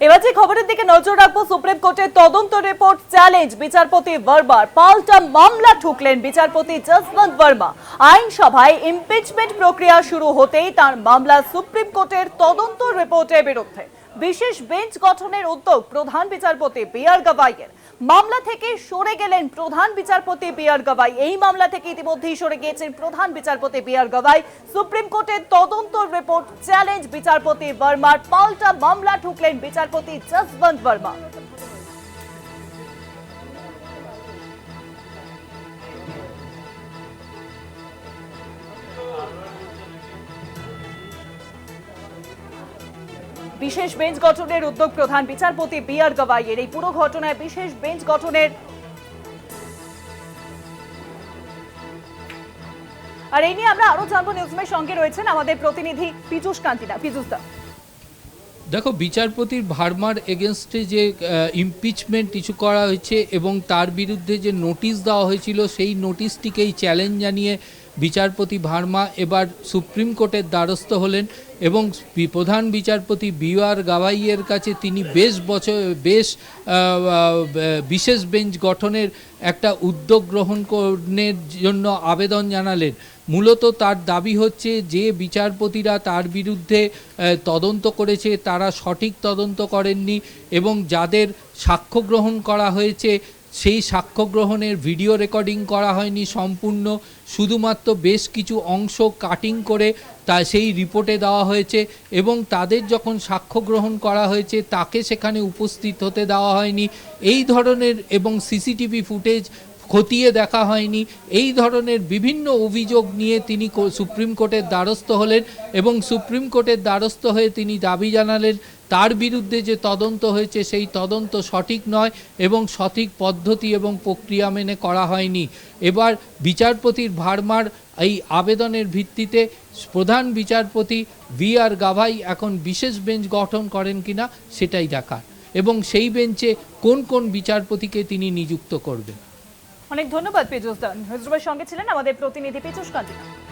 এবার যে খবরের দিকে নজর রাখব, সুপ্রিম কোর্টের তদন্ত রিপোর্ট চ্যালেঞ্জ বিচারপতি বর্মার পাল্টা মামলা ঠুকলেন বিচারপতি জসবন্ত বর্মা আইনসভায় ইমপিচমেন্ট প্রক্রিয়া শুরু হতেই তার মামলা সুপ্রিম কোর্টের তদন্ত রিপোর্টের বিরুদ্ধে। বিশেষ বেঞ্চ গঠনের উদ্যোগ প্রধান বিচারপতি বি আর গাভাইয়ের মামলা থেকে সরে গেলেন প্রধান বিচারপতি বি আর গাভাই এই মামলা থেকে ইতিমধ্যেই সরে গিয়েছেন প্রধান বিচারপতি বি আর গাভাই সুপ্রিম কোর্টের তদন্ত রিপোর্ট চ্যালেঞ্জ বিচারপতি বর্মার। পাল্টা মামলা ঠুকলেন বিচারপতি জসবন্ত বর্মা। বিশেষ বেঞ্চ গঠনের উদ্যোগ প্রধান বিচারপতি বি আর গাভাইয়ের এই পুরো ঘটনায় বিশেষ বেঞ্চ গঠনের আর এই নিয়ে আমরা আরও জানব। নিউজমের সঙ্গে রয়েছেন আমাদের প্রতিনিধি পীযুষ কান্তিনা পীযুষ দা। দেখো, বিচারপতির ভার্মার এগেনস্টে যে ইমপিচমেন্ট ইস্যু করা হয়েছে এবং তার বিরুদ্ধে যে নোটিশ দেওয়া হয়েছিল, সেই নোটিশটিকেই চ্যালেঞ্জ জানিয়ে বিচারপতি ভার্মা এবার সুপ্রিম কোর্টের দ্বারস্থ হলেন এবং প্রধান বিচারপতি বি আর গাভাইয়ের কাছে তিনি বেশ বছর, বেশ বিশেষ বেঞ্চ গঠনের একটা উদ্যোগ গ্রহণ করার জন্য আবেদন জানালেন। মূলত তার দাবি হচ্ছে যে বিচারপতিরা তার বিরুদ্ধে তদন্ত করেছে, তারা সঠিক তদন্ত করেননি এবং যাদের সাক্ষ্য গ্রহণ করা হয়েছে সেই সাক্ষ্য গ্রহণের ভিডিও রেকর্ডিং করা হয়নি সম্পূর্ণ, শুধুমাত্র বেশ কিছু অংশ কাটিং করে তা সেই রিপোর্টে দেওয়া হয়েছে এবং তাদের যখন সাক্ষ্য গ্রহণ করা হয়েছে তাকে সেখানে উপস্থিত হতে দেওয়া হয়নি। এই ধরনের এবং সিসিটিভি ফুটেজ খতিয়ে দেখা হয়নি। এই ধরনের বিভিন্ন অভিযোগ নিয়ে তিনি সুপ্রিম কোর্টের দ্বারস্থ হলেন এবং সুপ্রিম কোর্টের দ্বারস্থ হয়ে তিনি দাবি জানালেন, তার বিরুদ্ধে যে তদন্ত হয়েছে সেই তদন্ত সঠিক নয় এবং সঠিক পদ্ধতি এবং প্রক্রিয়া মেনে করা হয়নি। এবার বিচারপতির ভারমার এই আবেদনের ভিত্তিতে প্রধান বিচারপতি ভি আর গাভাই এখন বিশেষ বেঞ্চ গঠন করেন কিনা সেটাই দেখার এবং সেই বেঞ্চে কোন কোন বিচারপতিকে তিনি নিযুক্ত করবেন। অনেক ধন্যবাদ পীযুষ দান। সঙ্গে ছিলেন আমাদের প্রতিনিধি পীযুষ কান্তিনা